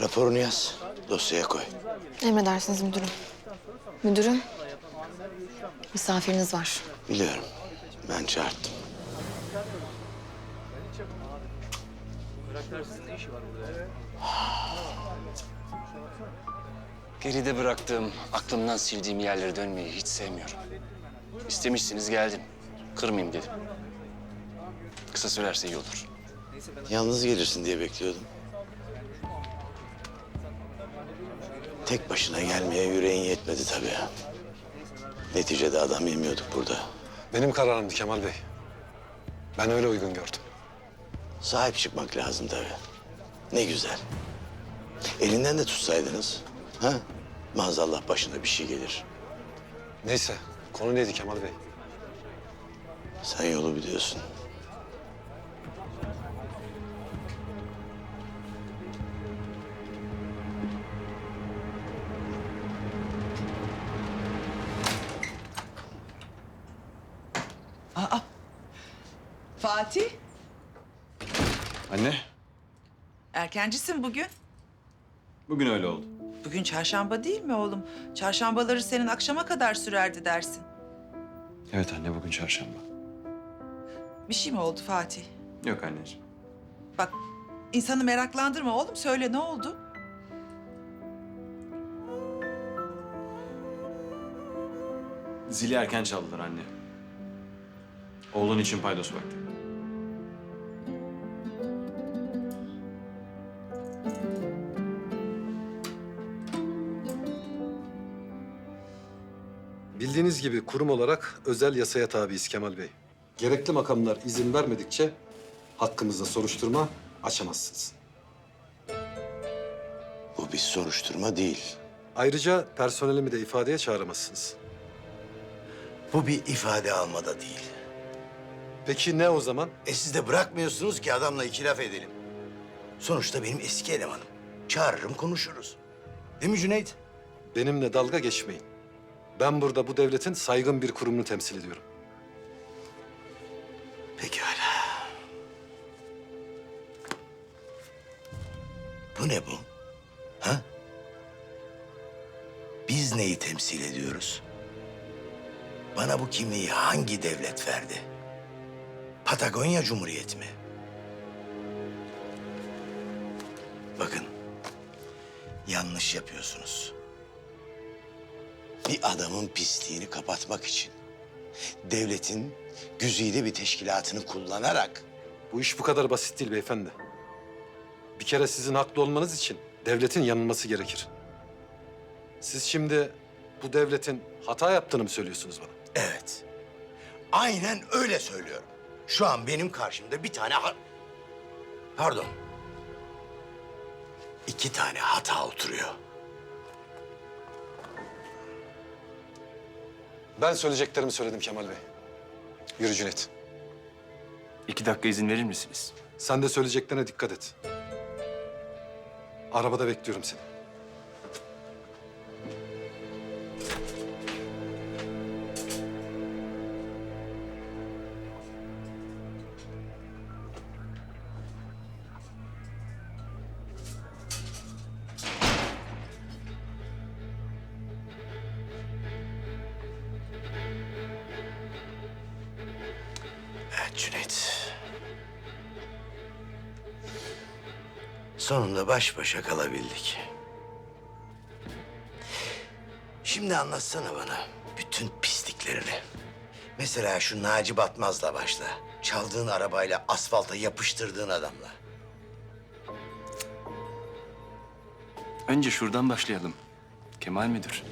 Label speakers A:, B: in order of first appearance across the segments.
A: Raporunu yaz. Dosyaya koy.
B: Emredersiniz müdürüm. Müdürüm. Misafiriniz var.
A: Biliyorum. Ben çağırttım.
C: Geride bıraktığım, aklımdan sildiğim yerlere dönmeyi hiç sevmiyorum. İstemişsiniz geldim. Kırmayayım dedim. Kısa sürerse iyi olur.
A: Yalnız gelirsin diye bekliyordum. Tek başına gelmeye yüreğin yetmedi tabii. Neticede adam yemiyorduk burada.
D: Benim kararımdı Kemal Bey. Ben öyle uygun gördüm.
A: Sahip çıkmak lazım tabii. Ne güzel. Elinden de tutsaydınız. Ha? Maazallah başına bir şey gelir.
D: Neyse, konu neydi Kemal Bey?
A: Sen yolu biliyorsun.
E: Fatih,
F: Anne,
E: erkencisin bugün.
F: bugün öyle oldu.
E: Bugün çarşamba değil mi oğlum? Çarşambaları senin akşama kadar sürerdi dersin.
F: Evet anne, bugün çarşamba.
E: Bir şey mi oldu Fatih?
F: Yok anneciğim.
E: Bak, insanı meraklandırma oğlum. Söyle ne oldu?
F: Zili erken çaldılar anne. Oğlun için paydos vakti.
D: Bildiğiniz gibi kurum olarak özel yasaya tabiiz Kemal Bey. Gerekli makamlar izin vermedikçe hakkımızda soruşturma açamazsınız.
A: Bu bir soruşturma değil.
D: Ayrıca personelimi de ifadeye çağıramazsınız.
A: Bu bir ifade almada değil.
D: Peki ne o zaman?
A: E siz de bırakmıyorsunuz ki adamla iki laf edelim. Sonuçta benim eski elemanım. Çağırırım konuşuruz. Değil mi Cüneyt?
D: Benimle dalga geçmeyin. Ben burada bu devletin saygın bir kurumunu temsil ediyorum.
A: Pekala. Bu ne bu? Ha? Biz neyi temsil ediyoruz? Bana bu kimliği hangi devlet verdi? Patagonya Cumhuriyeti mi? Bakın, yanlış yapıyorsunuz. Bir adamın pisliğini kapatmak için devletin güzide bir teşkilatını kullanarak
D: Bu iş bu kadar basit değil beyefendi. Bir kere sizin haklı olmanız için devletin yanılması gerekir. Siz şimdi bu devletin hata yaptığını mı söylüyorsunuz bana?
A: evet. Aynen öyle söylüyorum. Şu an benim karşımda bir tane ha- pardon. iki tane hata oturuyor.
D: Ben söyleyeceklerimi söyledim Kemal Bey. Yürü Cüneyt.
F: İki dakika izin verir misiniz?
D: Sen de söyleyeceklerine dikkat et. Arabada bekliyorum seni.
A: Cüneyt. Sonunda baş başa kalabildik. Şimdi anlatsana bana bütün pisliklerini. Mesela şu Naci Batmaz'la başla. Çaldığın arabayla asfalta yapıştırdığın adamla.
C: Önce şuradan başlayalım. Kemal Müdür.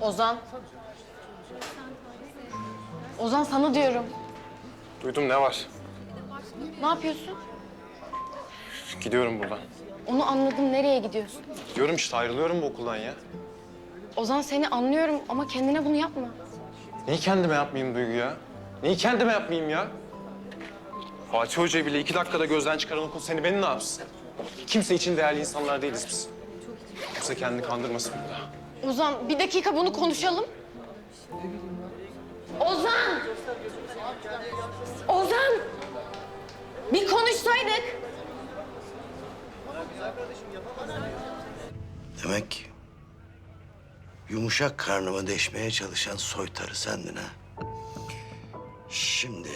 B: Ozan. Ozan sana diyorum.
D: Duydum ne var?
B: Ne yapıyorsun?
G: Gidiyorum buradan.
B: Onu anladım. Nereye gidiyorsun?
G: Diyorum işte ayrılıyorum bu okuldan ya.
B: Ozan seni anlıyorum ama kendine bunu yapma.
G: Niye kendime yapmayayım Duygu ya? Niye kendime yapmayayım ya? Fatih Hoca'yı bile iki dakikada gözden çıkaran okul seni beni ne yapsın? Kimse için değerli insanlar değiliz biz. Kimse kendini kandırmasın burada.
B: Ozan bir dakika bunu konuşalım. Ozan! Ozan! Bir konuşsaydık.
A: Demek yumuşak karnımı deşmeye çalışan soytarı sendin ha. Şimdi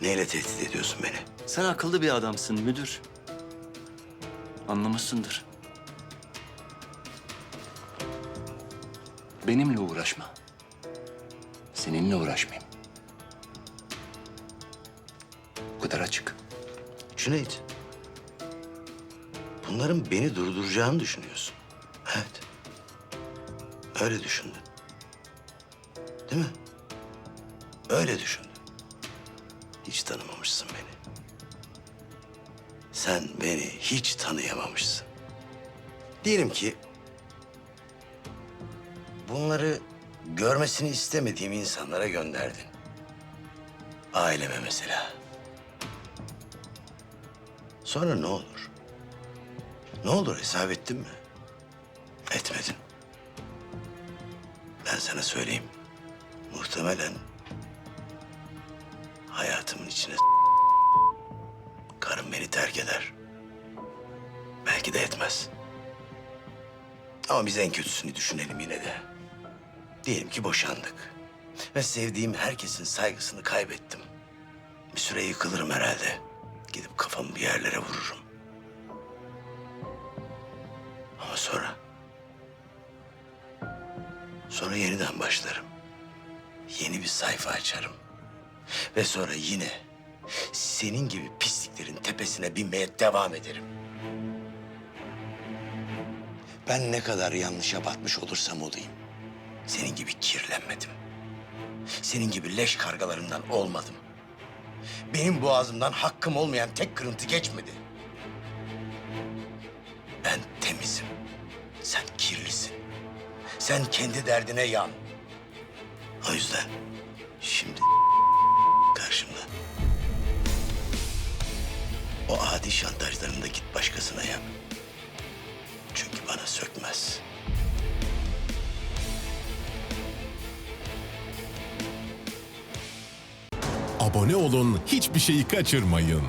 A: neyle tehdit ediyorsun beni?
F: Sen akıllı bir adamsın müdür. Anlamışsındır. Benimle uğraşma. Seninle uğraşmayayım. Bu kadar açık.
A: Cüneyt. Bunların beni durduracağını düşünüyorsun. Evet. Öyle düşündün. Değil mi? Öyle düşündün. Hiç tanımamışsın beni. Sen beni hiç tanıyamamışsın. Diyelim ki bunları görmesini istemediğim insanlara gönderdin. Aileme mesela. Sonra ne olur? Ne olur hesap ettin mi? Etmedin. Ben sana söyleyeyim. Muhtemelen hayatımın içine beni terk eder. Belki de etmez. Ama biz en kötüsünü düşünelim yine de. Diyelim ki boşandık. Ve sevdiğim herkesin saygısını kaybettim. Bir süre yıkılırım herhalde. Gidip kafamı bir yerlere vururum. Ama sonra... Sonra yeniden başlarım. Yeni bir sayfa açarım. Ve sonra yine senin gibi pisliklerin tepesine binmeye devam ederim. Ben ne kadar yanlışa batmış olursam olayım. Senin gibi kirlenmedim. Senin gibi leş kargalarından olmadım. Benim boğazımdan hakkım olmayan tek kırıntı geçmedi. Ben temizim. Sen kirlisin. Sen kendi derdine yan. O yüzden şimdi O adi şantajlarını da git başkasına yap. Çünkü bana sökmez.
H: Abone olun, hiçbir şeyi kaçırmayın.